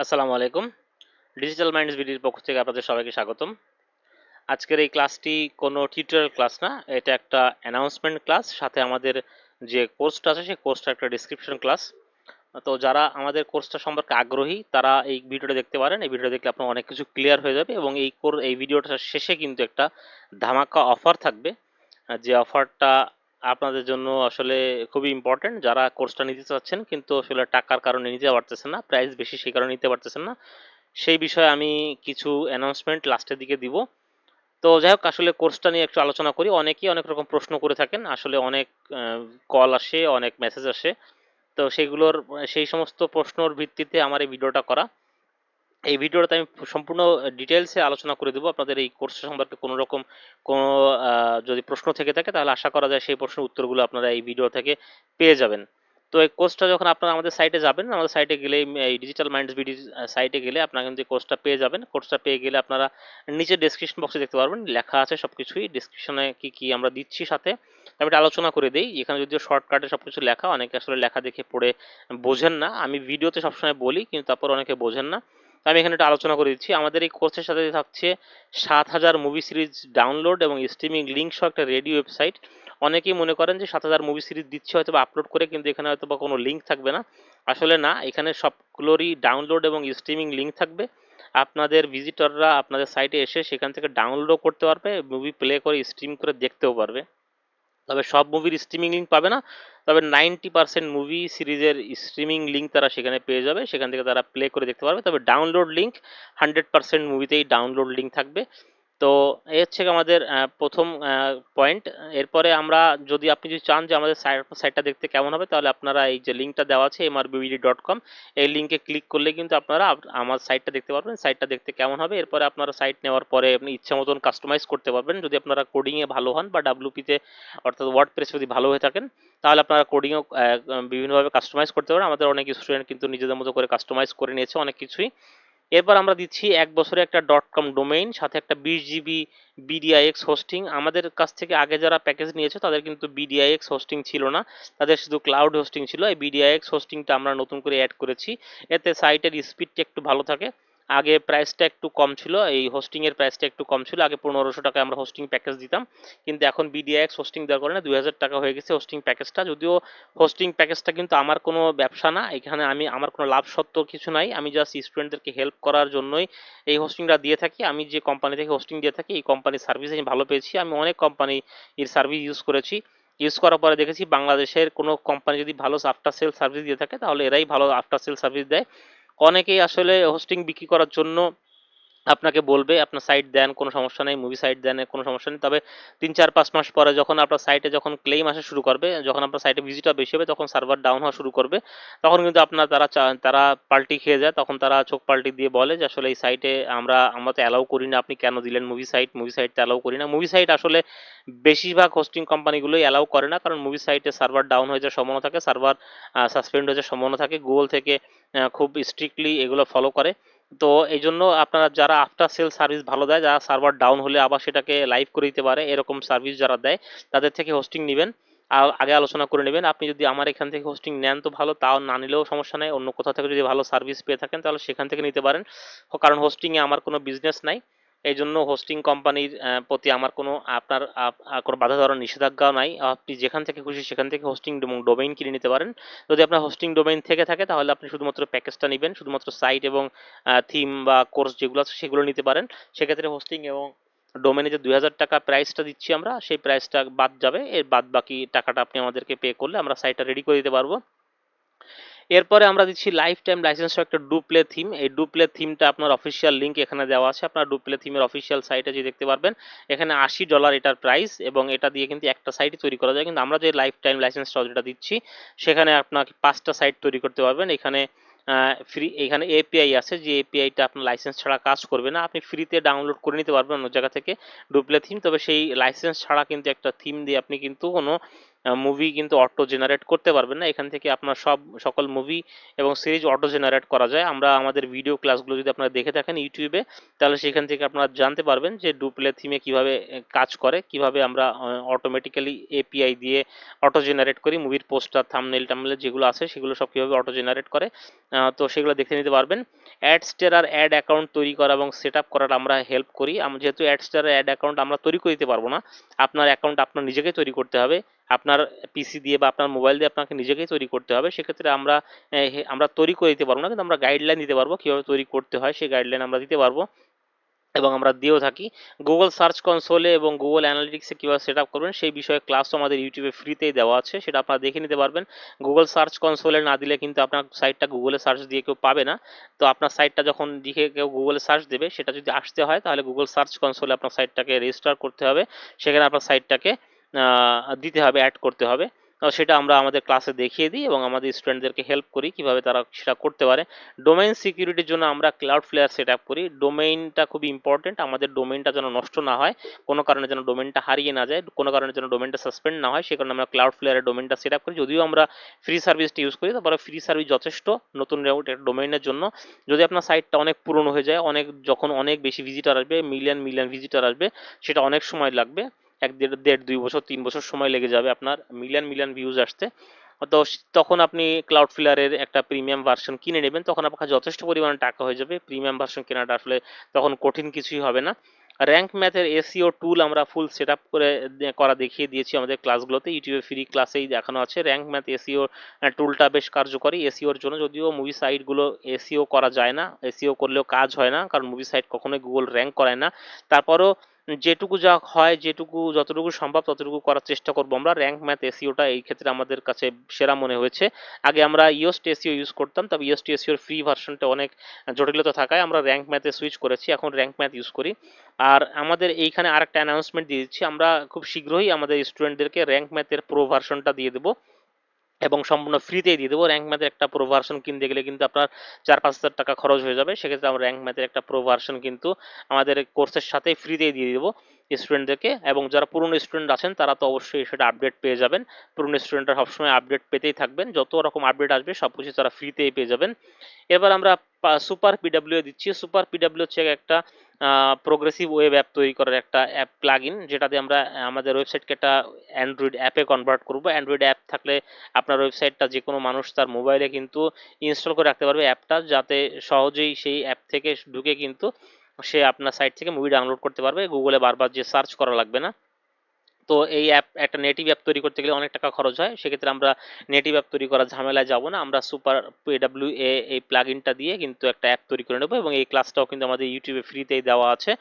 আসসালামু আলাইকুম। Digital minds ভিডিওর পক্ষ থেকে আপনাদের সবাইকে স্বাগতম। আজকের এই ক্লাসটি কোনো টিউটোরিয়াল ক্লাস না, এটা একটা অ্যানাউন্সমেন্ট ক্লাস সাথে আমাদের যে কোর্সটা আছে, সেই কোর্সটা একটা ডিসক্রিপশন ক্লাস তো যারা আমাদের কোর্সটা সম্পর্কে আগ্রহী, তারা এই ভিডিওটা দেখতে পারেন। এই ভিডিওটা দেখলে আপনার অনেক কিছু ক্লিয়ার হয়ে যাবে এবং এই কোর এই ভিডিওটার শেষে কিন্তু একটা ধামাকা অফার থাকবে। যে অফারটা আপনাদের জন্য আসলে খুবই ইম্পর্টেন্ট যারা কোর্সটা নিতে চাচ্ছেন, কিন্তু আসলে টাকার কারণে নিতে পারতেছেন না প্রাইস বেশি সেই কারণে নিতে পারতেছেন না। সেই বিষয়ে আমি কিছু অ্যানাউন্সমেন্ট লাস্টের দিকে দিব। তো যাই হোক, আসলে কোর্সটা নিয়ে একটু আলোচনা করি। অনেকেই অনেক রকম প্রশ্ন করে থাকেন, আসলে অনেক কল আসে, অনেক মেসেজ আসে। তো সেগুলোর সেই সমস্ত প্রশ্নর ভিত্তিতে আমার এই ভিডিওটা করা। এই ভিডিওটাতে আমি সম্পূর্ণ ডিটেলসে আলোচনা করে দেবো। আপনাদের এই কোর্স সম্পর্কে কোনো রকম কোনো যদি প্রশ্ন থেকে থাকে, তাহলে আশা করা যায় সেই প্রশ্নের উত্তরগুলো আপনারা এই ভিডিও থেকে পেয়ে যাবেন। তো এই কোর্সটা যখন আপনারা আমাদের সাইটে যাবেন, আমাদের সাইটে গেলে এই ডিজিটাল মাইন্ডস বিডি সাইটে গেলে আপনারা কিন্তু কোর্সটা পেয়ে যাবেন। কোর্সটা পেয়ে গেলে আপনারা নিচে ডেসক্রিপশন বক্সে দেখতে পারবেন, লেখা আছে সব কিছুই ডেসক্রিপশনে কি কি আমরা দিচ্ছি সাথে, আমি একটা আলোচনা করে দিই। এখানে যদিও শর্টকাটে সব কিছু লেখা, অনেকে আসলে লেখা দেখে পড়ে বোঝেন না। আমি ভিডিওতে সবসময় বলি, কিন্তু তারপর অনেকে বোঝেন না। তো আমি এখানে একটা আলোচনা করে দিচ্ছি। আমাদের এই কোর্সের সাথে থাকছে সাত হাজার মুভি সিরিজ ডাউনলোড এবং স্ট্রিমিং লিঙ্ক সহ একটা রেডিও ওয়েবসাইট অনেকেই মনে করেন যে সাত হাজার মুভি সিরিজ দিচ্ছে হয়তো আপলোড করে, কিন্তু এখানে হয়তো বা কোনো লিঙ্ক থাকবে না। আসলে না, এখানে সবগুলোরই ডাউনলোড এবং স্ট্রিমিং লিঙ্ক থাকবে। আপনাদের ভিজিটররা আপনাদের সাইটে এসে সেখান থেকে ডাউনলোডও করতে পারবে মুভি প্লে করে স্ট্রিম করে দেখতেও পারবে। তবে সব মুভির স্ট্রিমিং লিঙ্ক পাবে না। তবে নাইনটি পার্সেন্ট মুভি সিরিজের স্ট্রিমিং লিঙ্ক তারা সেখানে পেয়ে যাবে। সেখান থেকে তারা প্লে করে দেখতে পারবে। তবে ডাউনলোড লিঙ্ক হান্ড্রেড পার্সেন্ট মুভিতেই ডাউনলোড লিঙ্ক থাকবে। তো এই হচ্ছে আমাদের প্রথম পয়েন্ট এরপরে আমরা যদি আপনি যদি চান যে আমাদের সাইটটা দেখতে কেমন হবে, তাহলে আপনারা এই যে লিঙ্কটা দেওয়া আছে এমআরবিডি ডট কম এই লিঙ্কে ক্লিক করলে কিন্তু আপনারা আপ- আমার সাইটটা দেখতে পারবেন। সাইটটা দেখতে কেমন হবে, এরপরে আপনারা সাইট নেওয়ার পরে আপনি ইচ্ছা মতন কাস্টমাইজ করতে পারবেন। যদি আপনারা কোডিংয়ে ভালো হন বা ডাব্লুপিতে অর্থাৎ ওয়ার্ড প্রেস যদি ভালো হয়ে থাকেন, তাহলে আপনারা কোডিংও বিভিন্নভাবে কাস্টমাইজ করতে পারেন। আমাদের অনেক স্টুডেন্ট কিন্তু নিজেদের মতো করে কাস্টমাইজ করে নিয়েছে অনেক কিছুই। এরপর আমরা দিচ্ছি এক বছরে একটা ডট কম ডোমেইন সাথে একটা বিশ জিবি বিডিআইএক্স হোস্টিং আমাদের কাছ থেকে আগে যারা প্যাকেজ নিয়েছে, তাদের কিন্তু বিডিআইএক্স হোস্টিং ছিল না। তাদের শুধু ক্লাউড হোস্টিং ছিল। এই বিডিআইএক্স হোস্টিংটা আমরা নতুন করে অ্যাড করেছি। এতে সাইটের স্পিডটা একটু ভালো থাকে। আগে প্রাইসটা একটু কম ছিল, এই হোস্টিংয়ের প্রাইসটা একটু কম ছিল, আগে পনেরোশো টাকা আমরা হোস্টিং প্যাকেজ দিতাম। কিন্তু এখন বিডিআইএক্স হোস্টিং দেওয়ার কারণে দুই হাজার টাকা হয়ে গেছে হোস্টিং প্যাকেজটা যদিও হোস্টিং প্যাকেজটা কিন্তু আমার কোনো ব্যবসা না, এখানে আমি, আমার কোনো লাভ সত্ত্ব কিছু নাই। আমি জাস্ট স্টুডেন্টদেরকে হেল্প করার জন্যই এই হোস্টিংটা দিয়ে থাকি। আমি যে কোম্পানি থেকে হোস্টিং দিয়ে থাকি, এই কোম্পানির সার্ভিস আমি ভালো পেয়েছি। আমি অনেক কোম্পানি এর সার্ভিস ইউজ করেছি। ইউজ করার পরে দেখেছি বাংলাদেশের কোনো কোম্পানি যদি ভালো আফটার সেল সার্ভিস দিয়ে থাকে, তাহলে এরাই ভালো আফটার সেল সার্ভিস দেয়। অনেকেই আসলে হোস্টিং বিক্রি করার জন্য আপনাকে বলবে, আপনার সাইট দেন, কোনো সমস্যা নেই মুভি সাইট দেন, কোনো সমস্যা নেই। তবে তিন চার পাঁচ মাস পরে যখন আপনার সাইটে যখন ক্লেম আসা শুরু করবে, যখন আপনার সাইটে ভিজিটর বেশি হবে, তখন সার্ভার ডাউন হওয়া শুরু করবে। তখন কিন্তু আপনার তারা তারা পাল্টি খেয়ে যায়, তখন তারা চোখ পাল্টি দিয়ে বলে যে, আসলে এই সাইটে আমরা আমরা তো অ্যালাউ করি না, আপনি কেন দিলেন movie site movie site allow করি না। মুভি সাইট আসলে বেশিরভাগ হোস্টিং কোম্পানিগুলোই অ্যালাউ করে না, কারণ মুভি সাইটে সার্ভার ডাউন হয়ে যাওয়ার সম্ভাবনা থাকে সার্ভার সাসপেন্ড হয়ে যাওয়ার সম্ভাবনা থাকে। গুগল থেকে খুব স্ট্রিক্টলি এগুলো ফলো করে। তো এই জন্য আপনারা যারা আফটার সেল সার্ভিস ভালো দেয়, যারা সার্ভার ডাউন হলে আবার সেটাকে লাইভ করে দিতে পারে, এরকম সার্ভিস যারা দেয়, তাদের থেকে হোস্টিং নেবেন। আর আগে আলোচনা করে নেবেন, আপনি যদি আমার এখান থেকে হোস্টিং নেন তো ভালো, তাও না নিলেও সমস্যা নেই। অন্য কোথাও থেকে যদি ভালো সার্ভিস পেয়ে থাকেন, তাহলে সেখান থেকে নিতে পারেন। কারণ হোস্টিংয়ে আমার কোনো বিজনেস নাই। এই জন্য হোস্টিং কোম্পানির প্রতি আমার কোনো আপনার কোনো বাধা ধরার নিষেধাজ্ঞাও নাই। আপনি যেখান থেকে খুশি সেখান থেকে হোস্টিং এবং ডোমেইন কিনে নিতে পারেন। যদি আপনার হোস্টিং ডোমেইন থেকে থাকে তাহলে আপনি শুধুমাত্র প্যাকেজটা নেবেন, শুধুমাত্র সাইট এবং থিম বা কোর্স যেগুলো আছে সেগুলো নিতে পারেন। সেক্ষেত্রে হোস্টিং এবং ডোমেনে যে দুই হাজার টাকা প্রাইসটা দিচ্ছি আমরা, সেই প্রাইসটা বাদ যাবে। এর বাদ বাকি টাকাটা আপনি আমাদেরকে পে করলে আমরা সাইটটা রেডি করে দিতে পারব। এরপরে আমরা দিচ্ছি লাইফ টাইম লাইসেন্স একটা ডুপ্লে থিম এই ডুপ্লে থিমটা আপনার অফিসিয়াল লিঙ্ক এখানে দেওয়া আছে। আপনার ডুপ্লে থিমের অফিসিয়াল সাইটে যে দেখতে পারবেন। এখানে আশি ডলার এটার প্রাইস এবং এটা দিয়ে কিন্তু একটা সাইটই তৈরি করা যায়। কিন্তু আমরা যে লাইফ টাইম লাইসেন্সটা যেটা দিচ্ছি, সেখানে আপনাকে পাঁচটা সাইট তৈরি করতে পারবেন। এখানে ফ্রি এখানে এপিআই আছে। যে এপিআইটা আপনার লাইসেন্স ছাড়া কাজ করবে না। আপনি ফ্রিতে ডাউনলোড করে নিতে পারবেন অন্য জায়গা থেকে ডুপ্লে থিম তবে সেই লাইসেন্স ছাড়া কিন্তু একটা থিম দিয়ে আপনি কিন্তু কোনো মুভি কিন্তু অটো জেনারেট করতে পারবেন না। এখান থেকে আপনার সব, সকল মুভি এবং সিরিজ অটো জেনারেট করা যায়। আমরা আমাদের ভিডিও ক্লাসগুলো যদি আপনারা দেখে থাকেন ইউটিউবে, তাহলে সেখান থেকে আপনারা জানতে পারবেন যে ডুপ্লে থিমে কীভাবে কাজ করে। কীভাবে আমরা অটোমেটিক্যালি এপিআই দিয়ে অটো জেনারেট করি। মুভির পোস্টার থামনেল টামনেল যেগুলো আছে, সেগুলো সব কীভাবে অটো জেনারেট করে তো সেগুলো দেখে নিতে পারবেন। অ্যাডস্টার অ্যাড অ্যাকাউন্ট তৈরি করা এবং সেট আপ করার আমরা হেল্প করি। যেহেতু অ্যাডস্টার অ্যাড অ্যাকাউন্ট আমরা তৈরি করে দিতে পারব না, আপনার অ্যাকাউন্ট আপনার নিজেকে তৈরি করতে হবে। আপনার পিসি দিয়ে বা আপনার মোবাইল দিয়ে আপনাকে নিজেকেই তৈরি করতে হবে। সেক্ষেত্রে আমরা আমরা তৈরি করে দিতে পারব না, কিন্তু আমরা গাইডলাইন দিতে পারব, কীভাবে তৈরি করতে হয় সেই গাইডলাইন আমরা দিতে পারব এবং আমরা দিয়েও থাকি। গুগল সার্চ কনসোলে এবং গুগল অ্যানালিটিক্সে কীভাবে সেট আপ করবেন সেই বিষয়ে ক্লাসও আমাদের ইউটিউবে ফ্রিতেই দেওয়া আছে, সেটা আপনারা দেখে নিতে পারবেন। গুগল সার্চ কনসোলে না দিলে কিন্তু আপনার সাইটটা গুগলে সার্চ দিয়ে কেউ পাবে না। তো আপনার সাইটটা যখন দিকে কেউ গুগলে সার্চ দেবে, সেটা যদি আসতে হয়, তাহলে গুগল সার্চ কনসোলে আপনার সাইটটাকে রেজিস্টার করতে হবে। সেখানে আপনার সাইটটাকে দিতে হবে অ্যাড করতে হবে। সেটা আমরা আমাদের ক্লাসে দেখিয়ে দিই এবং আমাদের স্টুডেন্টদেরকে হেল্প করি কীভাবে তারা সেটা করতে পারে। ডোমেইন সিকিউরিটির জন্য আমরা ক্লাউড ফ্লেয়ার সেট আপ করি। ডোমেইনটা খুবই ইম্পর্টেন্ট আমাদের ডোমেইনটা যেন নষ্ট না হয়, কোনো কারণে যেন ডোমেইনটা হারিয়ে না যায়, কোনো কারণে যেন ডোমেইনটা সাসপেন্ড না হয়, সে কারণে আমরা ক্লাউড ফ্লেয়ারের ডোমেইনটা সেট আপ করি। যদিও আমরা ফ্রি সার্ভিসটা ইউজ করি, তারপরে ফ্রি সার্ভিস যথেষ্ট নতুন ডোমেইনের জন্য। যদি আপনার সাইটটা অনেক পুরনো হয়ে যায়, অনেক, যখন অনেক বেশি ভিজিটার আসবে মিলিয়ন মিলিয়ন ভিজিটার আসবে, সেটা অনেক সময় লাগবে। এক দেড় দেড়, দুই বছর, তিন বছর সময় লেগে যাবে আপনার মিলিয়ন মিলিয়ন ভিউজ আসতে। তো তখন আপনি ক্লাউড ফিলারের একটা প্রিমিয়াম ভার্সন কিনে নেবেন, তখন আপনার যথেষ্ট পরিমাণে টাকা হয়ে যাবে। প্রিমিয়াম ভার্সন কেনাটা আসলে তখন কঠিন কিছুই হবে না। র্যাঙ্ক ম্যাথের এসিও টুল আমরা ফুল সেট আপ করে করা দেখিয়ে দিয়েছি আমাদের ক্লাসগুলোতে ইউটিউবে ফ্রি ক্লাসেই দেখানো আছে। র্যাঙ্ক ম্যাথ এসিও টুলটা বেশ কার্যকরী এসিওর জন্য। যদিও মুভি সাইটগুলো এসিও করা যায় না। এসিও করলেও কাজ হয় না, কারণ মুভি সাইট কখনোই গুগল র্যাঙ্ক করায় না। তারপরও যেটুকু যা হয়, যেটুকু, যতটুকু সম্ভব ততটুকু করার চেষ্টা করব আমরা। র্যাঙ্ক ম্যাথ এসিওটা এই ক্ষেত্রে আমাদের কাছে সেরা মনে হয়েছে। আগে আমরা ইওস্ট এসিও ইউজ করতাম, তবে ইওস্ট এসিওর ফ্রি ভার্সনটা অনেক জটিলতা থাকায় আমরা র্যাঙ্ক ম্যাথে সুইচ করেছি, এখন র্যাঙ্ক ম্যাথ ইউজ করি। আর আমাদের এইখানে আরেকটা অ্যানাউন্সমেন্ট দিয়ে দিচ্ছি, আমরা খুব শীঘ্রই আমাদের স্টুডেন্টদেরকে র্যাঙ্ক ম্যাথের প্রো ভার্সনটা দিয়ে দেবো। এবং সম্পূর্ণ ফ্রিতেই দিয়ে দেবো। র্যাঙ্ক ম্যাথের একটা প্রো ভার্সন কিনতে গেলে কিন্তু আপনার চার পাঁচ হাজার টাকা খরচ হয়ে যাবে। সেক্ষেত্রে আমরা র্যাঙ্ক ম্যাথের একটা প্রো ভার্সন কিন্তু আমাদের কোর্সের সাথে ফ্রিতেই দিয়ে দেবো। স্টুডেন্টদেরকে এবং যারা পুরনো স্টুডেন্ট আছেন, তারা তো অবশ্যই সেটা আপডেট পেয়ে যাবেন। পুরনো স্টুডেন্টরা সবসময় আপডেট পেতেই থাকবেন। যত রকম আপডেট আসবে সব কিছু তারা ফ্রিতেই পেয়ে যাবেন। এবার আমরা সুপার পিডাব্লিউ দিচ্ছি। সুপার পিডাব্লিউ হচ্ছে একটা প্রোগ্রেসিভ ওয়েব অ্যাপ তৈরি করার একটা অ্যাপ প্লাগ ইন যেটা দিয়ে আমরা, আমাদের ওয়েবসাইটকে একটা অ্যান্ড্রয়েড অ্যাপে কনভার্ট করব। অ্যান্ড্রয়েড অ্যাপ থাকলে আপনার ওয়েবসাইটটা যে কোনো মানুষ তার মোবাইলে কিন্তু ইনস্টল করে রাখতে পারবে অ্যাপটা যাতে সহজেই সেই অ্যাপ থেকে ঢুকে কিন্তু সে আপনার সাইট থেকে মুভি ডাউনলোড করতে পারবে। গুগলে বারবার যে সার্চ করা লাগবে না। তো এই অ্যাপ একটা নেটিভ অ্যাপ তৈরি করতে গেলে অনেক টাকা খরচ হয়। সেক্ষেত্রে আমরা নেটিভ অ্যাপ তৈরি করার ঝামেলায় যাব না। আমরা সুপার পিডাব্লিউ এ এই প্লাগইনটা দিয়ে কিন্তু একটা অ্যাপ তৈরি করে নেব এবং এই ক্লাসটাও কিন্তু আমাদের ইউটিউবে ফ্রিতেই দেওয়া আছে।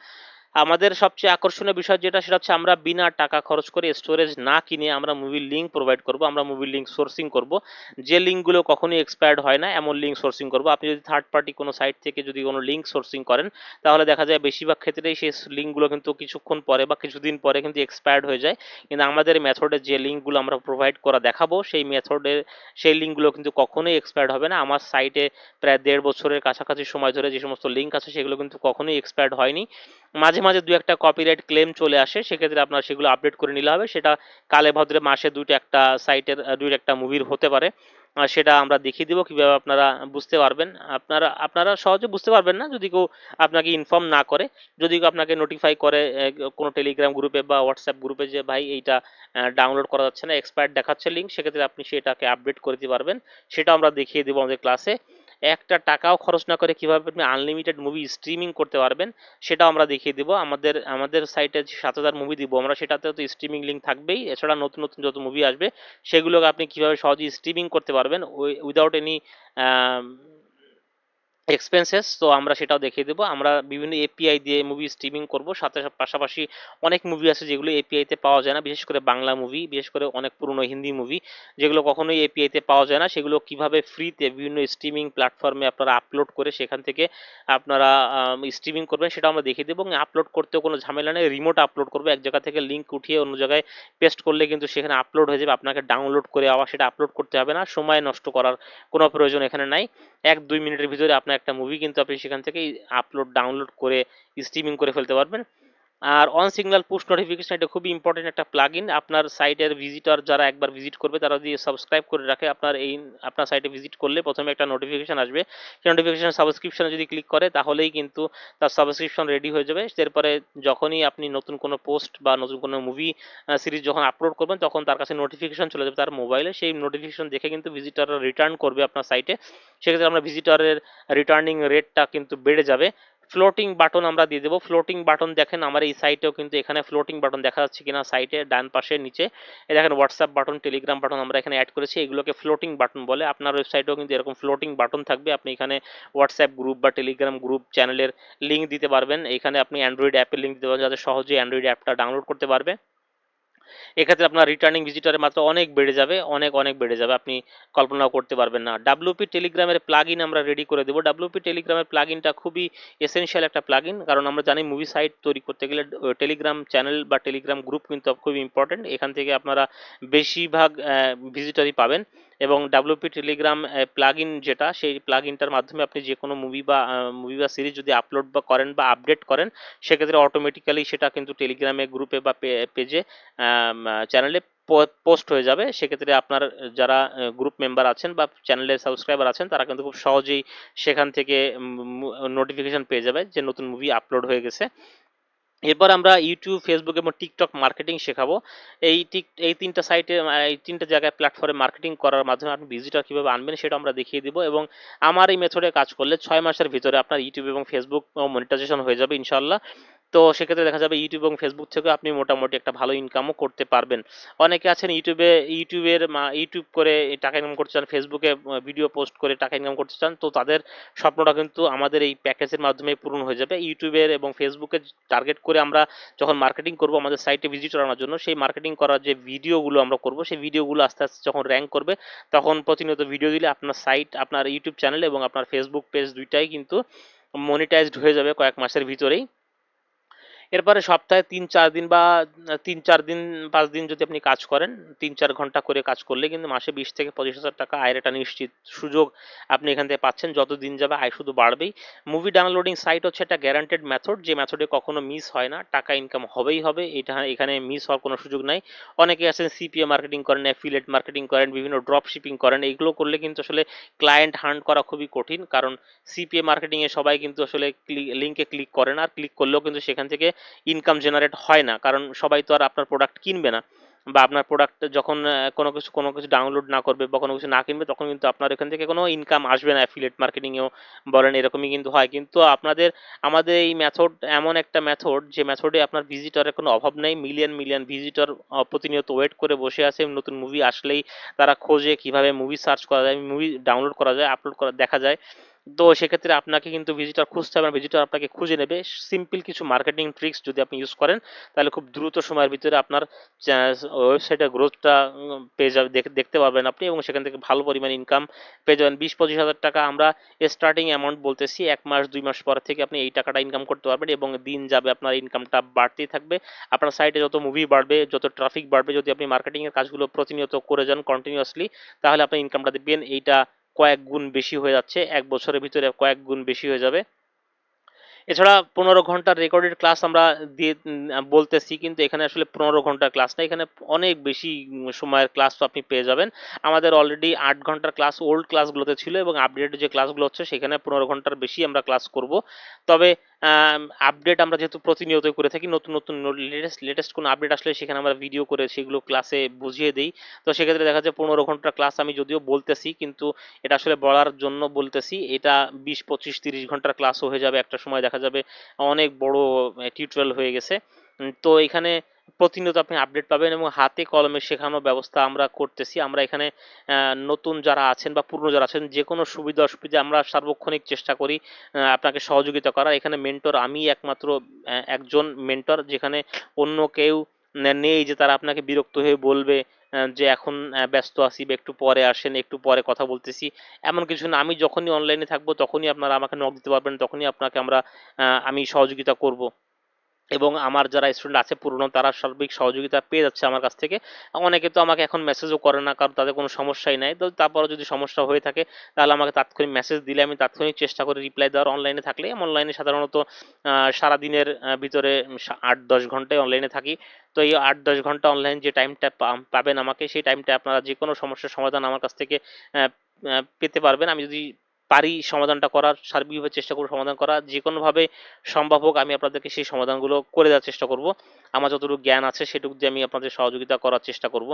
আমাদের সবচেয়ে আকর্ষণীয় বিষয় যেটা, সেটা হচ্ছে আমরা বিনা টাকা খরচ করে স্টোরেজ না কিনে আমরা মুভির লিঙ্ক প্রোভাইড করব, আমরা মুভির লিঙ্ক সোর্সিং করব। যে লিঙ্কগুলো কখনোই এক্সপায়ার্ড হয় না, এমন লিঙ্ক সোর্সিং করব। আপনি যদি থার্ড পার্টি কোনো সাইট থেকে যদি কোনো লিঙ্ক সোর্সিং করেন, তাহলে দেখা যায় বেশিরভাগ ক্ষেত্রেই সেই লিঙ্কগুলো কিন্তু কিছুক্ষণ পরে বা কিছুদিন পরে কিন্তু এক্সপায়ার্ড হয়ে যায়। কিন্তু আমাদের মেথডে যে লিঙ্কগুলো আমরা প্রোভাইড করা দেখাবো, সেই মেথডের সেই লিঙ্কগুলো কিন্তু কখনোই এক্সপায়ার্ড হবে না। আমার সাইটে প্রায় দেড় বছরের কাছাকাছি সময় ধরে যে সমস্ত লিঙ্ক আছে, সেগুলো কিন্তু কখনোই এক্সপায়ার্ড হয়নি। মাঝে মাঝে মাঝে দু একটা কপিরাইট ক্লেম চলে আসে, সেক্ষেত্রে আপনার সেগুলো আপডেট করে নিলে হবে। সেটা কালে ভদ্রে মাসে দুইটা একটা সাইটের দুইটা একটা মুভির হতে পারে। সেটা আমরা দেখিয়ে দিব, কীভাবে আপনারা বুঝতে পারবেন। আপনারা আপনারা সহজে বুঝতে পারবেন না, যদি কেউ আপনাকে ইনফর্ম না করে। যদি কেউ আপনাকে নোটিফাই করে কোনো টেলিগ্রাম গ্রুপে বা হোয়াটসঅ্যাপ গ্রুপে যে, ভাই, এইটা ডাউনলোড করা যাচ্ছে না এক্সপায়ার দেখাচ্ছে লিঙ্ক সেক্ষেত্রে আপনি সেটাকে আপডেট করে দিতে পারবেন। সেটা আমরা দেখিয়ে দেবো আমাদের ক্লাসে একটা টাকাও খরচ না করে কীভাবে আপনি আনলিমিটেড মুভি স্ট্রিমিং করতে পারবেন, সেটাও আমরা দেখিয়ে দেবো। আমাদের আমাদের সাইটে সাত হাজার মুভি দিব, আমরা সেটাতে তো স্ট্রিমিং লিঙ্ক থাকবেই। এছাড়া নতুন নতুন যত মুভি আসবে, সেগুলোকে আপনি কীভাবে সহজেই স্ট্রিমিং করতে পারবেন উইদাউট এনি এক্সপেন্সেস তো আমরা সেটাও দেখিয়ে দেবো। আমরা বিভিন্ন এপিআই দিয়ে মুভি স্ট্রিমিং করব। সাথে পাশাপাশি অনেক মুভি আছে যেগুলো এপিআইতে পাওয়া যায় না। বিশেষ করে বাংলা মুভি বিশেষ করে অনেক পুরনো হিন্দি মুভি যেগুলো কখনোই এপিআইতে পাওয়া যায় না। সেগুলো কীভাবে ফ্রিতে বিভিন্ন স্ট্রিমিং প্ল্যাটফর্মে আপনারা আপলোড করে সেখান থেকে আপনারা স্ট্রিমিং করবেন সেটা আমরা দেখিয়ে দেবো। এবং আপলোড করতেও কোনো ঝামেলা নেই। রিমোট আপলোড করব। এক জায়গা থেকে লিঙ্ক উঠিয়ে অন্য জায়গায় পেস্ট করলে কিন্তু সেখানে আপলোড হয়ে যাবে। আপনাকে ডাউনলোড করে আবার সেটা আপলোড করতে হবে না। সময় নষ্ট করার কোনো প্রয়োজন এখানে নাই। এক দুই মিনিটের ভিতরে আপনার একটা মুভি কিন্তু আপনি সেখান থেকেই আপলোড ডাউনলোড করে স্ট্রিমিং করে ফেলতে পারবেন। আর অন সিগন্যাল পুশ নোটিফিকেশন এটা খুবই ইম্পর্টেন্ট একটা প্লাগ ইন আপনার সাইটের ভিজিটর যারা একবার ভিজিট করবে, তারা যদি সাবস্ক্রাইব করে রাখে, আপনার এই, আপনার সাইটে ভিজিট করলে প্রথমে একটা নোটিফিকেশন আসবে। সেই নোটিফিকেশন সাবস্ক্রিপশনে যদি ক্লিক করে, তাহলেই কিন্তু তার সাবস্ক্রিপশন রেডি হয়ে যাবে। এরপরে যখনই আপনি নতুন কোনো পোস্ট বা নতুন কোনো মুভি সিরিজ যখন আপলোড করবেন, তখন তার কাছে নোটিফিকেশন চলে যাবে তার মোবাইলে সেই নোটিফিকেশন দেখে কিন্তু ভিজিটররা রিটার্ন করবে আপনার সাইটে সেক্ষেত্রে আমরা ভিজিটরের রিটার্নিং রেটটা কিন্তু বেড়ে যাবে। ফ্লোটিং বাটন আমরা দিয়ে দেবো। ফ্লোটিং বাটন দেখেন আমার এই সাইটেও কিন্তু এখানে ফ্লোটিং বাটন দেখা যাচ্ছে কিনা সাইটে ডান পাশে, নিচে। দেখেন হোয়াটসঅ্যাপ বাটন টেলিগ্রাম বাটন আমরা এখানে অ্যাড করেছি। এগুলোকে ফ্লোটিং বাটন বলে। আপনার ওয়েবসাইটেও কিন্তু এরকম ফ্লোটিং বাটন থাকবে। আপনি এখানে হোয়াটসঅ্যাপ গ্রুপ বা টেলিগ্রাম গ্রুপ চ্যানেলের লিঙ্ক দিতে পারবেন। এখানে আপনি অ্যান্ড্রয়েড অ্যাপের লিঙ্ক দিতে পারবেন, যাতে সহজেই অ্যান্ড্রয়েড অ্যাপটা ডাউনলোড করতে পারবে। এক্ষেত্রে আপনার রিটার্নিং ভিজিটারের মাত্রা অনেক বেড়ে যাবে, অনেক অনেক বেড়ে যাবে। আপনি কল্পনাও করতে পারবেন না। ডাব্লুপি টেলিগ্রামের প্লাগ আমরা রেডি করে দেবো। ডাব্লুপি টেলিগ্রামের প্লাগ ইনটা খুবই এসেনশিয়াল একটা প্লাগ ইন কারণ আমরা জানি মুভি সাইট তৈরি করতে গেলে টেলিগ্রাম চ্যানেল বা টেলিগ্রাম গ্রুপ কিন্তু খুবই ইম্পর্টেন্ট এখান থেকে আপনারা বেশিরভাগ ভিজিটরই পাবেন। এবং ডাব্লিউপি টেলিগ্রাম প্লাগ ইন যেটা, সেই প্লাগ ইনটার মাধ্যমে আপনি যে কোনো মুভি বা মুভি বা সিরিজ যদি আপলোড বা করেন বা আপডেট করেন, সেক্ষেত্রে অটোমেটিক্যালি সেটা কিন্তু টেলিগ্রামে গ্রুপে বা পেজে চ্যানেলে পোস্ট হয়ে যাবে। সেক্ষেত্রে আপনার যারা গ্রুপ মেম্বার আছেন বা চ্যানেলের সাবস্ক্রাইবার আছেন, তারা কিন্তু খুব সহজেই সেখান থেকে নোটিফিকেশন পেয়ে যাবে যে নতুন মুভি আপলোড হয়ে গেছে। এরপর আমরা ইউটিউব ফেসবুক এবং টিকটক মার্কেটিং শেখাবো। এই টিক, এই তিনটা সাইটে এই তিনটা জায়গায় প্ল্যাটফর্মে মার্কেটিং করার মাধ্যমে আপনি ভিজিটার কীভাবে আনবেন সেটা আমরা দেখিয়ে দিব এবং আমার এই মেথডে কাজ করলে ছয় মাসের ভিতরে আপনার ইউটিউব এবং ফেসবুক মনিটাইজেশন হয়ে যাবে ইনশাল্লাহ তো সেক্ষেত্রে দেখা যাবে ইউটিউব এবং ফেসবুক থেকে আপনি মোটামুটি একটা ভালো ইনকামও করতে পারবেন। অনেকে আছেন ইউটিউবে ইউটিউবের ইউটিউব করে টাকা ইনকাম করতে চান ফেসবুকে ভিডিও পোস্ট করে টাকা ইনকাম করতে চান, তো তাদের স্বপ্নটা কিন্তু আমাদের এই প্যাকেজের মাধ্যমে পূরণ হয়ে যাবে। ইউটিউবের এবং ফেসবুকে টার্গেট করে আমরা যখন মার্কেটিং করব, আমাদের সাইটে ভিজিট করানোর জন্য, সেই মার্কেটিং করার যে ভিডিওগুলো আমরা করব, সেই ভিডিওগুলো আস্তে আস্তে যখন র্যাঙ্ক করবে, তখন প্রতিনিয়ত ভিডিও দিলে আপনার সাইট আপনার ইউটিউব চ্যানেল এবং আপনার ফেসবুক পেজ দুইটাই কিন্তু মনিটাইজড হয়ে যাবে কয়েক মাসের ভিতরেই। এরপরে সপ্তাহে তিন, চার দিন বা, তিন, চার দিন, পাঁচ দিন যদি আপনি কাজ করেন, তিন, চার ঘণ্টা করে কাজ করলে কিন্তু মাসে বিশ থেকে পঁচিশ হাজার টাকা আয়ের একটা নিশ্চিত সুযোগ আপনি এখান থেকে পাচ্ছেন। যত দিন যাবে আয় শুধু বাড়বেই। মুভি ডাউনলোডিং সাইট হচ্ছে একটা গ্যারান্টেড মেথড যে মেথডে কখনো মিস হয় না, টাকা ইনকাম হবেই হবে, এটা এখানে মিস হওয়ার কোনো সুযোগ নাই। অনেকে আছেন সিপিএ মার্কেটিং করেন অ্যাফিলেট মার্কেটিং করেন, বিভিন্ন ড্রপ শিপিং করেন, এইগুলো করলে কিন্তু আসলে ক্লায়েন্ট হান্ট করা খুবই কঠিন, কারণ সিপিএ মার্কেটিংয়ে সবাই কিন্তু আসলে লিঙ্কে ক্লিক করে না, আর ক্লিক করলেও কিন্তু সেখান থেকে ইনকাম জেনারেট হয় না। কারণ সবাই তো আর আপনার প্রোডাক্ট কিনবে না বা আপনার প্রোডাক্ট যখন কোনো কিছু কোনো কিছু ডাউনলোড না করবে বা কোনো কিছু না কিনবে, তখন কিন্তু আপনার এখান থেকে কোনো ইনকাম আসবে না। অ্যাফিলেট মার্কেটিংয়েও বলেন, এরকমই কিন্তু হয়। কিন্তু আপনাদের, আমাদের এই মেথড এমন একটা মেথড যে মেথডে আপনার ভিজিটরের কোনো অভাব নেই। মিলিয়ন মিলিয়ন ভিজিটর প্রতিনিয়ত ওয়েট করে বসে আছে। নতুন মুভি আসলেই তারা খোঁজে কীভাবে মুভি সার্চ করা যায় মুভি ডাউনলোড করা যায় আপলোড করা, দেখা যায়। তো সেক্ষেত্রে আপনাকে কিন্তু ভিজিটর খুঁজতে হবে ভিজিটর আপনাকে খুঁজে নেবে। সিম্পল কিছু মার্কেটিং ট্রিক্স যদি আপনি ইউজ করেন, তাহলে খুব দ্রুত সময়ের ভিতরে আপনার ওয়েবসাইটের গ্রোথটা পেয়ে যাবে দেখতে পাবেন আপনি এবং সেখান থেকে ভালো পরিমাণ ইনকাম পেয়ে যাবেন। বিশ, পঁচিশ হাজার টাকা আমরা স্টার্টিং অ্যামাউন্ট বলতেছি, এক মাস, দুই মাস পর থেকে আপনি এই টাকাটা ইনকাম করতে পারবেন এবং দিন যাবে আপনার ইনকামটা বাড়তেই থাকবে। আপনার সাইটে যত মুভি বাড়বে, যত ট্রাফিক বাড়বে, যদি আপনি মার্কেটিংয়ের কাজগুলো প্রতিনিয়ত করে যান কন্টিনিউয়াসলি তাহলে আপনি ইনকামটা দেখবেন। এইটা কয়েক গুণ বেশি হয়ে যাচ্ছে, এক বছরের ভিতরে কয়েক গুণ বেশি হয়ে যাবে। এছাড়া পনেরো ঘণ্টার রেকর্ডেড ক্লাস আমরা দিয়ে বলতেছি, কিন্তু এখানে আসলে পনেরো ঘণ্টার ক্লাস না, এখানে অনেক বেশি সময়ের ক্লাস আপনি পেয়ে যাবেন। আমাদের অলরেডি আট ঘণ্টার ক্লাস ওল্ড ক্লাসগুলোতে ছিল এবং আপডেটেড যে ক্লাসগুলো হচ্ছে, সেখানে পনেরো ঘণ্টার বেশি আমরা ক্লাস করব। তবে আপডেট আমরা যেহেতু প্রতিনিয়ত করে থাকি, নতুন নতুন লেটেস্ট লেটেস্ট কোনো আপডেট আসলে সেখানে আমরা ভিডিও করে সেগুলো ক্লাসে বুঝিয়ে দিই। তো সেক্ষেত্রে দেখা যায় পনেরো ঘণ্টার ক্লাস আমি যদিও বলতেছি, কিন্তু এটা আসলে বলার জন্য বলতেছি, এটা বিশ, পঁচিশ, তিরিশ ঘণ্টার ক্লাসও হয়ে যাবে। একটা সময় দেখা যাবে অনেক বড় টিউটোরিয়াল হয়ে গেছে। তো এখানে প্রতিনিয়ত আপনি আপডেট পাবেন এবং হাতে কলমে শেখানোর ব্যবস্থা আমরা করতেছি। আমরা এখানে নতুন যারা আছেন বা পুরনো যারা আছেন, যে কোনো সুবিধা অসুবিধা আমরা সার্বক্ষণিক চেষ্টা করি আপনাকে সহযোগিতা করার। এখানে মেন্টর আমি একমাত্র একজন মেন্টর যেখানে অন্য কেউ নেই যে তারা আপনাকে বিরক্ত হয়ে বলবে যে এখন ব্যস্ত আছি বা একটু পরে আসেন, একটু পরে কথা বলতেছি। এমন কিছু না, আমি যখনই অনলাইনে থাকব, তখনই আপনারা আমাকে নক দিতে পারবেন, তখনই আপনাকে আমরা আমি সহযোগিতা করব। এবং আমার যারা স্টুডেন্ট আছে, পুরনো তারা সার্বিক সহযোগিতা পেয়ে যাচ্ছে আমার কাছ থেকে। অনেকে তো আমাকে এখন মেসেজও করে না, কারণ তাদের কোনো সমস্যাই নাই। তো তারপরে যদি সমস্যা হয়ে থাকে, তাহলে আমাকে তাৎক্ষণিক মেসেজ দিলে আমি তাৎক্ষণিক চেষ্টা করে রিপ্লাই দেওয়ার অনলাইনে থাকলে। অনলাইনে সাধারণত সারাদিনের ভিতরে আট দশ ঘন্টায় অনলাইনে থাকি। তো এই আট দশ ঘণ্টা অনলাইন যে টাইমটা পাবেন আমাকে, সেই টাইমটা আপনারা যে কোনো সমস্যার সমাধান আমার কাছ থেকে পেতে পারবেন। আমি যদি পারি সমাধানটা করার, সার্বিকভাবে চেষ্টা করব সমাধান করা। যে কোনোভাবে সম্ভব হোক আমি আপনাদেরকে সেই সমাধানগুলো করে দেওয়ার চেষ্টা করব। আমার যতটুকু জ্ঞান আছে সেটুকু দিয়ে আমি আপনাদের সহযোগিতা করার চেষ্টা করব।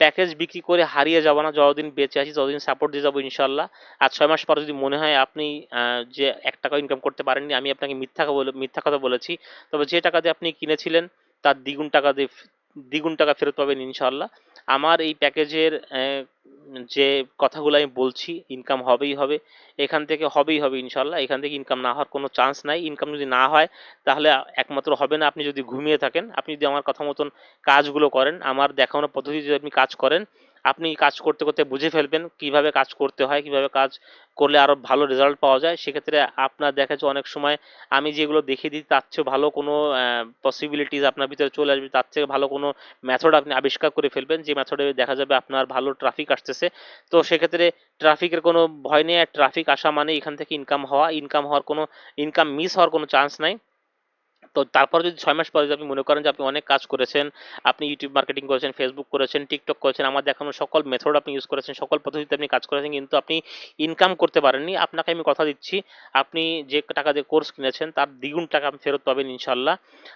প্যাকেজ বিক্রি করে হারিয়ে যাব না, যতদিন বেঁচে আছি ততদিন সাপোর্ট দিয়ে যাব ইনশাল্লাহ আর ছয় মাস পরে যদি মনে হয় আপনি যে এক টাকা ইনকাম করতে পারেননি, আমি আপনাকে মিথ্যা বলে, মিথ্যা কথা বলেছি। তবে যে টাকা দিয়ে আপনি কিনেছিলেন, তার দ্বিগুণ টাকা দিয়ে দ্বিগুণ টাকা ফেরত পাবেন ইনশাল্লাহ আমার এই প্যাকেজের যে কথাগুলো আমি বলছি ইনকাম হবেই হবে, এখান থেকে হবেই হবে ইনশাল্লাহ এখান থেকে ইনকাম না হওয়ার কোনো চান্স নাই। ইনকাম যদি না হয়, তাহলে একমাত্র হবে না, আপনি যদি ঘুমিয়ে থাকেন, আপনি যদি আমার কথা মতন কাজগুলো করেন, আমার দেখানো পদ্ধতি যদি আপনি কাজ করেন আপনি কাজ করতে করতে বুঝে ফেলবেন কীভাবে কাজ করতে হয়, কীভাবে কাজ করলে আরও ভালো রেজাল্ট পাওয়া যায়। সেক্ষেত্রে আপনার দেখা যাচ্ছে অনেক সময় আমি যেগুলো দেখিয়ে দিই, তার চেয়ে ভালো কোনো পসিবিলিটিস আপনার ভিতরে চলে আসবে। তার থেকে ভালো কোনো মেথড আপনি আবিষ্কার করে ফেলবেন। যে মেথডে দেখা যাবে আপনার ভালো ট্রাফিক আসতেছে। তো সেক্ষেত্রে ট্রাফিকের কোনো ভয় নেই। আর ট্রাফিক আসা মানে এখান থেকে ইনকাম হওয়া। ইনকাম হওয়ার কোনো ইনকাম মিস হওয়ার কোনো চান্স নাই। তো তারপর যদি ছয় মাস পরে যদি আপনি মনে করেন যে আপনি অনেক কাজ করেছেন, আপনি ইউটিউব মার্কেটিং করেছেন ফেসবুক করেছেন টিকটক করেছেন আমার দেখানো সকল মেথড আপনি ইউজ করেছেন, সকল পদ্ধতিতে আপনি কাজ করেছেন, কিন্তু আপনি ইনকাম করতে পারেননি। আপনাকে আমি কথা দিচ্ছি, আপনি যে টাকা দিয়ে কোর্স কিনেছেন, তার দ্বিগুণ টাকা আপনি ফেরত পাবেন ইনশাল্লাহ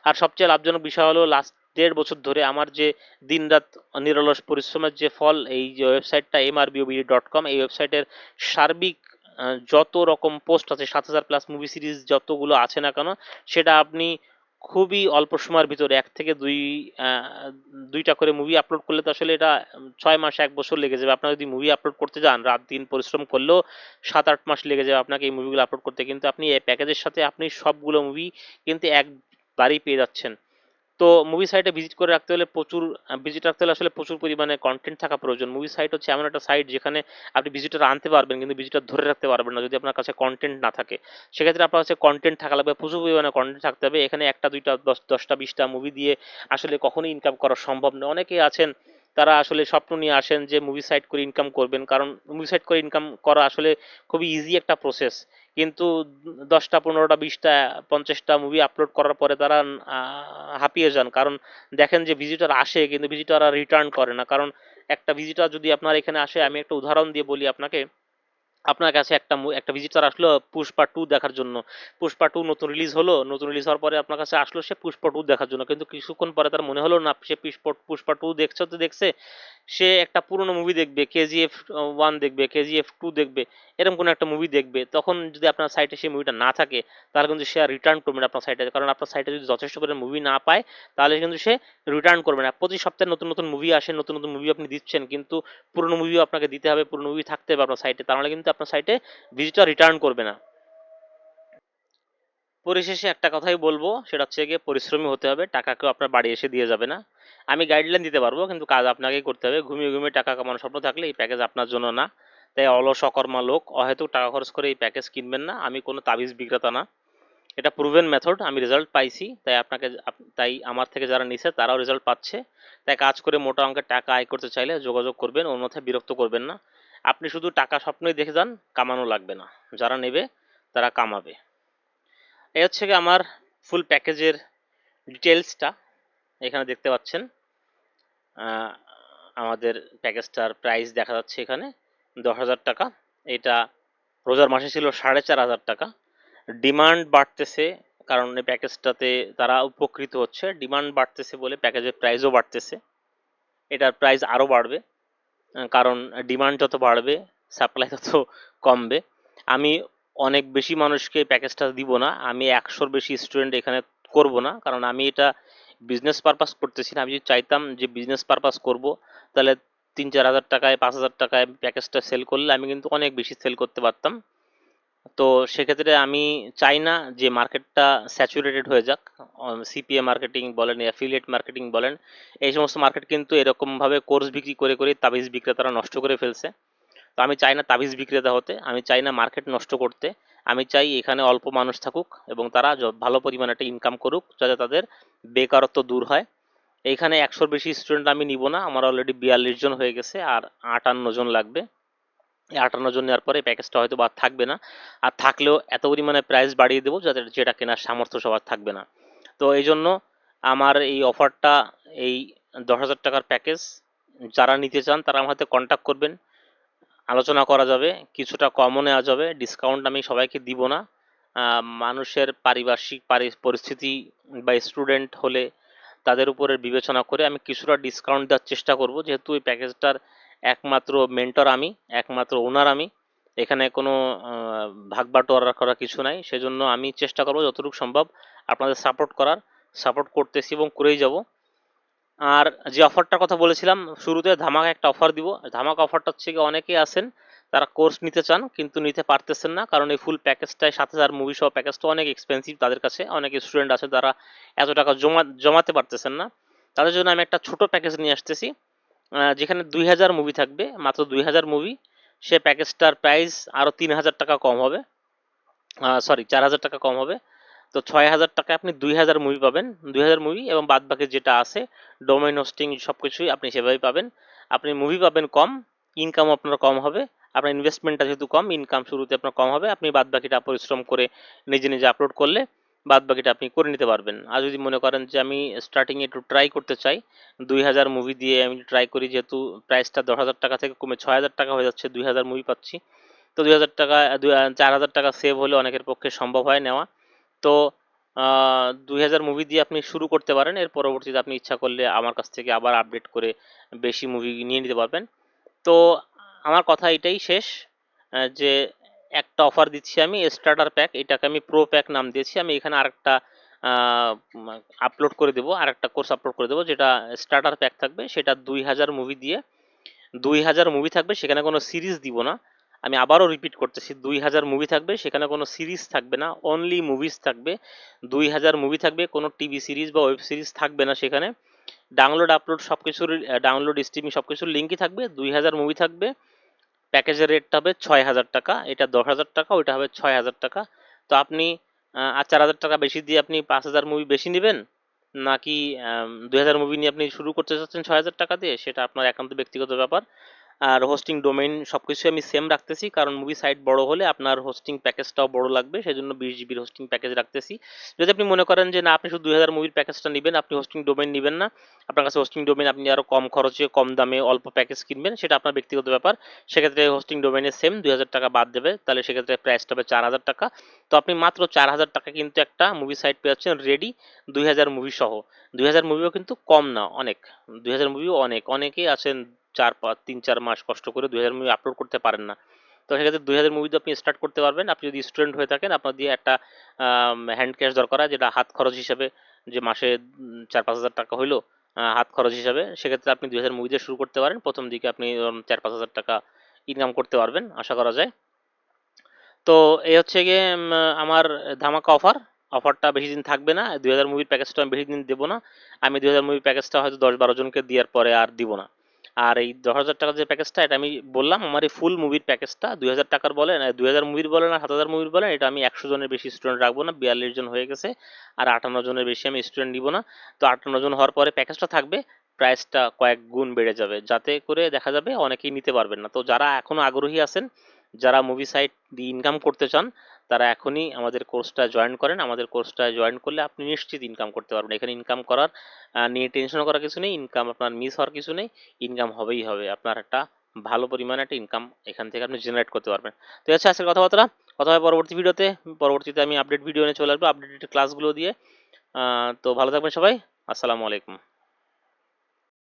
আর সবচেয়ে লাভজনক বিষয় হলো লাস্ট দেড় বছর ধরে আমার যে দিনরাত নিরলস পরিশ্রমের যে ফল, এই যে ওয়েবসাইটটা এম আর ডট কম এই ওয়েবসাইটের সার্বিক যত রকম পোস্ট আছে, সাত হাজার প্লাস মুভি সিরিজ যতগুলো আছে না কেন, সেটা আপনি খুবই অল্প সময়ের ভিতরে, এক থেকে দুই দুইটা করে মুভি আপলোড করলে তো আসলে এটা ছয় মাস, এক বছর লেগে যাবে। আপনারা যদি মুভি আপলোড করতে যান, রাত দিন পরিশ্রম করলেও সাত, আট মাস লেগে যাবে আপনাকে এই মুভিগুলো আপলোড করতে। কিন্তু আপনি এই প্যাকেজের সাথে আপনি সবগুলো মুভি কিন্তু একবারই পেয়ে যাচ্ছেন। তো মুভি সাইটে ভিজিট করে রাখতে হলে প্রচুর ভিজিট রাখতে হলে আসলে প্রচুর পরিমাণে কন্টেন্ট থাকা প্রয়োজন। মুভি সাইট হচ্ছে এমন একটা সাইট যেখানে আপনি ভিজিটার আনতে পারবেন কিন্তু ভিজিটার ধরে রাখতে পারবেন না যদি আপনার কাছে কন্টেন্ট না থাকে। সেক্ষেত্রে আপনার কাছে কন্টেন্ট থাকা লাগবে, প্রচুর পরিমাণে কন্টেন্ট থাকতে হবে। এখানে একটা, দুইটা, দশ, দশটা, বিশটা মুভি দিয়ে আসলে কখনোই ইনকাম করা সম্ভব নয়। অনেকেই আছেন তারা আসলে স্বপ্ন নিয়ে আসেন যে মুভি সাইট করে ইনকাম করবেন। কারণ মুভি সাইট করে ইনকাম করা আসলে খুবই ইজি একটা প্রসেস কিন্তু দশটা, পনেরোটা, বিশটা, পঞ্চাশটা মুভি আপলোড করার পরে তারা হাঁপিয়ে যান। কারণ দেখেন যে ভিজিটার আসে, কিন্তু ভিজিটর আর রিটার্ন করে না। কারণ একটা ভিজিটার যদি আপনার এখানে আসে, আমি একটা উদাহরণ দিয়ে বলি আপনাকে। আপনার কাছে একটা একটা ভিজিটর আসলো পুষ্পা টু দেখার জন্য। পুষ্পা টু নতুন রিলিজ হলো, নতুন রিলিজ হওয়ার পরে আপনার কাছে আসলো সে পুষ্পা টু দেখার জন্য। কিন্তু কিছুক্ষণ পরে তার মনে হলো না, সে পুষ্পা পুষ্পা টু দেখছে তো দেখছে, সে একটা পুরনো মুভি দেখবে কেজিএফ ওয়ান দেখবে কেজিএফ টু দেখবে, এরকম কোনো একটা মুভি দেখবে। তখন যদি আপনার সাইটে সেই মুভিটা না থাকে, তাহলে কিন্তু সে আর রিটার্ন করবে না আপনার সাইটে কারণ আপনার সাইটে যদি যথেষ্ট করে মুভি না পায়, তাহলে কিন্তু সে রিটার্ন করবে না। প্রতি সপ্তাহে নতুন নতুন মুভি আসে, নতুন নতুন মুভি আপনি দিচ্ছেন, কিন্তু পুরনো মুভিও আপনাকে দিতে হবে, পুরনো মুভি থাকতে হবে আপনার সাইটে তাহলে কিন্তু আপনার সাইটে ভিজিটর রিটার্ন করবে না। পরিশেষে একটা কথাই বলব, সেটা হচ্ছে গিয়ে পরিশ্রমী হতে হবে টাকা কেউ আপনার বাড়ি এসে দিয়ে যাবে না। আমি গাইডলাইন দিতে পারব, কিন্তু কাজ আপনাকেই করতে হবে। ঘুমিয়ে ঘুমিয়ে টাকা কামানোর স্বপ্ন থাকলে এই প্যাকেজ আপনার জন্য না। তাই অলস, অকর্মা লোক, অহেতুক টাকা খরচ করে এই প্যাকেজ কিনবেন না। আমি কোনো তাবিজ বিক্রেতা না। এটা প্রুভেন মেথড আমি রেজাল্ট পাইছি, তাই আপনাকে তাই আমার থেকে যারা নিছে, তারাও রেজাল্ট পাচ্ছে। তাই কাজ করে মোটা অঙ্কের টাকা আয় করতে চাইলে যোগাযোগ করবেন, অন্যথায় বিরক্ত করবেন না। আপনি শুধু টাকা স্বপ্নই দেখে যান, কামানো লাগবে না। যারা নেবে, তারা কামাবে। এই হচ্ছে গিয়ে আমার ফুল প্যাকেজের ডিটেলসটা এখানে দেখতে পাচ্ছেন আমাদের প্যাকেজটার প্রাইস দেখা যাচ্ছে এখানে দশ হাজার টাকা। এটা রোজার মাসে ছিল সাড়ে চার হাজার টাকা। ডিমান্ড বাড়তেছে কারণ এই প্যাকেজটাতে তারা উপকৃত হচ্ছে। ডিমান্ড বাড়তেছে বলে প্যাকেজের প্রাইসও বাড়তেছে। এটার প্রাইস আরও বাড়বে। কারণ ডিমান্ড যত বাড়বে সাপ্লাই তত কমবে। আমি অনেক বেশি মানুষকে প্যাকেজটা দিব না, আমি একশোর বেশি স্টুডেন্ট এখানে করব না, কারণ আমি এটা বিজনেস পারপাস করতেছি না। আমি যদি চাইতাম যে বিজনেস পারপাস করব, তাহলে তিন চার হাজার টাকায়, পাঁচ হাজার টাকায় প্যাকেজটা সেল করলে আমি কিন্তু অনেক বেশি সেল করতে পারতাম। তো সেক্ষেত্রে আমি চাই না যে মার্কেটটা স্যাচুরেটেড হয়ে যাক। সিপিএ মার্কেটিং বলেন অ্যাফিলিয়েট মার্কেটিং বলেন, এই সমস্ত মার্কেট কিন্তু এরকমভাবে কোর্স বিক্রি করে করে তাবিজ বিক্রেতারা নষ্ট করে ফেলছে। তো আমি চাই না তাবিজ বিক্রেতা হতে, আমি চাই না মার্কেট নষ্ট করতে। আমি চাই এখানে অল্প মানুষ থাকুক এবং তারা ভালো পরিমাণে একটা ইনকাম করুক যাতে তাদের বেকারত্ব দূর হয়। এইখানে একশোর বেশি স্টুডেন্ট আমি নিব না, আমার অলরেডি বিয়াল্লিশ জন হয়ে গেছে আর আটান্ন জন লাগবে। আটান্ন জন নেওয়ার পরে প্যাকেজটা হয়তো বা থাকবে না। আর থাকলেও এত পরিমাণে প্রাইস বাড়িয়ে দেবো যাতে যেটা কেনার সামর্থ্য সবার থাকবে না। তো এই জন্য আমার এই অফারটা এই দশ হাজার টাকার প্যাকেজ যারা নিতে চান তারা আমার হাতে কন্ট্যাক্ট করবেন। আলোচনা করা যাবে, কিছুটা কমও নেওয়া যাবে ডিসকাউন্ট আমি সবাইকে দিব না। মানুষের পারিপার্শ্বিক পারি- পরিস্থিতি বা স্টুডেন্ট হলে তাদের উপরে বিবেচনা করে আমি কিছুটা ডিসকাউন্ট দেওয়ার চেষ্টা করব। যেহেতু এই প্যাকেজটার একমাত্র মেন্টর আমি একমাত্র ওনার আমি। এখানে কোনো আহ, ভাগ বাটোয়ারা করার কিছু নাই। সেজন্য আমি চেষ্টা করব যতটুকু সম্ভব আপনাদের সাপোর্ট করার সাপোর্ট করতেছি এবং করেই যাব। আর যে অফারটার কথা বলেছিলাম শুরুতে ধামাকা একটা অফার দিব। ধামাকা অফারটা হচ্ছে কি অনেকেই আছেন তারা কোর্স নিতে চান কিন্তু নিতে পারতেছেন না। কারণ এই ফুল প্যাকেজটায় সাত হাজার মুভি সহ প্যাকেজটা অনেক এক্সপেন্সিভ তাদের কাছে। অনেক স্টুডেন্ট আছে তারা এত টাকা জমা জমাতে পারতেছেন না। তাদের জন্য আমি একটা ছোট প্যাকেজ নিয়ে আসতেছি। যেখানে দুই হাজার মুভি থাকবে, মাত্র দুই হাজার মুভি সে প্যাকেজটার প্রাইস আরও তিন হাজার টাকা কম হবে। সরি চার হাজার টাকা কম হবে। তো ছয় হাজার টাকায় আপনি দুই হাজার মুভি পাবেন। দুই হাজার মুভি এবং বাদ বাকি যেটা আছে ডোমেন হোস্টিং সব কিছুই আপনি সেভাবেই পাবেন। আপনি মুভি পাবেন কম ইনকাম আপনার কম হবে। আপনার ইনভেস্টমেন্টটা যেহেতু কম ইনকাম শুরুতে আপনার কম হবে। আপনি বাদ বাকিটা পরিশ্রম করে নিজে নিজে আপলোড করলে বাদ বাকিটা আপনি করে নিতে পারবেন। আর যদি মনে করেন যে আমি স্টার্টিংয়ে একটু ট্রাই করতে চাই, দুই হাজার মুভি দিয়ে আমি ট্রাই করি, যেহেতু প্রাইসটা দশ হাজার টাকা থেকে কমে ছয় হাজার টাকা হয়ে যাচ্ছে, দুই হাজার মুভি পাচ্ছি। তো দুই হাজার টাকা চার হাজার টাকা সেভ হলে অনেকের পক্ষে সম্ভব হয় নেওয়া। তো দুই হাজার মুভি দিয়ে আপনি শুরু করতে পারেন, এর পরবর্তীতে আপনি ইচ্ছা করলে আমার কাছ থেকে আবার আপডেট করে বেশি মুভি নিয়ে নিতে পারবেন। তো, আমার কথা এটাই শেষ যে একটা অফার দিচ্ছি আমি স্টার্টার প্যাক এটাকে আমি প্রো প্যাক নাম দিয়েছি, আমি এখানে আরেকটা আপলোড করে দেবো, আরেকটা কোর্স আপলোড করে দেবো, যেটা স্টার্টার প্যাক থাকবে, সেটা দুই হাজার মুভি দিয়ে, দুই হাজার মুভি থাকবে, সেখানে কোনো সিরিজ দিব না। আমি আবারও রিপিট করতেছি, দুই হাজার মুভি থাকবে, সেখানে কোনো সিরিজ থাকবে না অনলি মুভিজ থাকবে, দুই হাজার মুভি থাকবে, কোনো টিভি সিরিজ বা ওয়েব সিরিজ থাকবে না সেখানে। ডাউনলোড আপলোড সব কিছুর ডাউনলোড স্ট্রিমিং সব কিছুর লিঙ্কই থাকবে, দুই হাজার মুভি থাকবে প্যাকেজের রেটটা হবে ছয় হাজার টাকা, এটা দশ হাজার টাকা, ওইটা হবে ছয় হাজার টাকা। তো আপনি আর চার হাজার টাকা বেশি দিয়ে আপনি পাঁচ হাজার মুভি বেশি নেবেন? নাকি দুই হাজার মুভি নিয়ে আপনি শুরু করতে চাচ্ছেন ছয় হাজার টাকা দিয়ে? সেটা আপনার একান্ত ব্যক্তিগত ব্যাপার। আর হোস্টিং ডোমেইন সব কিছু আমি সেম রাখতেছি, কারণ মুভি সাইট বড় হলে আপনার হোস্টিং প্যাকেজটাও বড় লাগবে, সেজন্য বিশ জিবির হোস্টিং প্যাকেজ রাখতেছি। যদি আপনি মনে করেন যে না, আপনি শুধু দুই হাজার মুভির প্যাকেজটা নেবেন, আপনি হোস্টিং ডোমেইন নেবেন না, আপনার কাছে হোস্টিং ডোমেইন আপনি আরও কম খরচে, কম দামে অল্প প্যাকেজ কিনবেন, সেটা আপনার ব্যক্তিগত ব্যাপার। সেক্ষেত্রে হোস্টিং ডোমেইনে সেম দুই হাজার টাকা বাদ দেবে, তাহলে সেক্ষেত্রে প্রাইসটা হবে চার হাজার টাকা। তো আপনি মাত্র চার হাজার টাকা কিন্তু একটা মুভি সাইট পেয়ে যাচ্ছেন রেডি দুই হাজার মুভি সহ। দুই হাজার মুভিও কিন্তু কম না, অনেক। দুই হাজার মুভিও অনেক। অনেকেই আছেন চার পাঁচ তিন, চার মাস কষ্ট করে দুই হাজার মুভি আপলোড করতে পারেন না। তো সেক্ষেত্রে দুই হাজার মুভি তো আপনি স্টার্ট করতে পারবেন। আপনি যদি স্টুডেন্ট হয়ে থাকেন, আপনার দিয়ে একটা হ্যান্ড ক্যাশ দরকার হয়, যেটা হাত খরচ হিসাবে যে মাসে চার, পাঁচ হাজার টাকা হইল হাত খরচ হিসাবে, সেক্ষেত্রে আপনি দুই হাজার মুভি দিয়ে শুরু করতে পারেন। প্রথম দিকে আপনি চার, পাঁচ হাজার টাকা ইনকাম করতে পারবেন, আশা করা যায়। তো এই হচ্ছে গিয়ে আমার ধামাকা অফার অফারটা বেশি দিন থাকবে না। দুই হাজার মুভির প্যাকেজটা আমি বেশি দিন দেবো না। আমি দুই হাজার মুভির প্যাকেজটা হয়তো দশ, বারো জনকে দেওয়ার পরে আর দিব না। আর এই দশ হাজার টাকার যে প্যাকেজটা এটা আমি বললাম, আমার এই ফুল মুভির প্যাকেজটা দুই হাজার টাকার বলেন দুই হাজার মুভির বলেন আর সাত হাজার মুভির বলেন, এটা আমি একশো জনের বেশি স্টুডেন্ট রাখব না, বিয়াল্লিশ জন হয়ে গেছে, আর আটান্ন জনের বেশি আমি স্টুডেন্ট নিব না। তো আটান্ন জন হওয়ার পরে প্যাকেজটা থাকবে প্রাইসটা কয়েক গুণ বেড়ে যাবে, যাতে করে দেখা যাবে অনেকেই নিতে পারবেন না। তো যারা এখনও আগ্রহী আছেন, যারা মুভি সাইট দিয়ে ইনকাম করতে চান তারা এখনই আমাদের কোর্সটা জয়েন করেন। আমাদের কোর্সটা জয়েন করলে আপনি নিশ্চিত ইনকাম করতে পারবেন। এখানে ইনকাম করার নিয়ে টেনশন করার কিছু নেই। ইনকাম আপনার মিস হওয়ার কিছু নেই। ইনকাম হবেই হবে। আপনার একটা ভালো পরিমাণে একটা ইনকাম এখান থেকে আপনি জেনারেট করতে পারবেন। তো হচ্ছে আজকের কথাবার্তা। কথা হবে পরবর্তী ভিডিওতে পরবর্তীতে আমি আপডেট ভিডিও নিয়ে চলে আসব। আপডেটেড ক্লাসগুলো দিয়ে। তো ভালো থাকবেন সবাই। আসসালামু আলাইকুম।